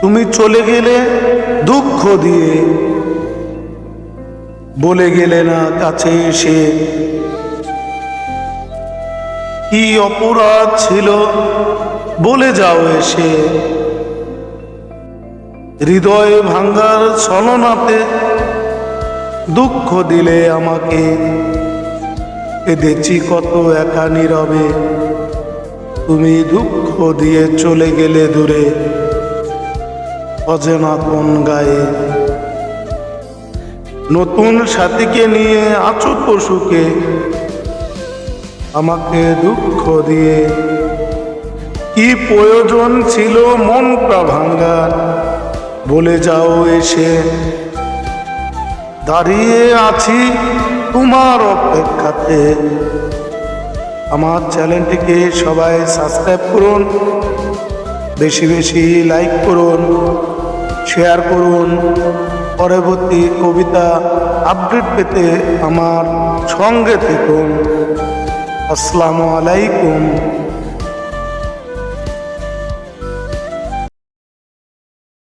তুমি চলে গেলে দুঃখ দিয়ে। বলে গেলে না কাছে এসে। কি অপরাধ ছিল বলে যাও এসে। হৃদয় ভাঙ্গার ছলনাতে দুঃখ দিলে আমাকে। কেঁদেছি কত একা নীরবে। তুমি দুঃখ দিয়ে চলে গেলে দূরে। অজেনা কোন গায়ে। নতুন সাথীকে নিয়ে আছো পশুকে, আমাকে দুঃখ দিয়ে। কি প্রয়োজন ছিল মনটা ভাঙ্গার বলে যাও এসে। দাঁড়িয়ে আছি তোমার অপেক্ষাতে। আমার চ্যানেলটিকে সবাই সাবস্ক্রাইব করুন, বেশি বেশি লাইক করুন। শেয়ার করুন। পরবর্তী কবিতা আপডেট পেতে আমার সঙ্গে থাকুন। আসসালামু আলাইকুম।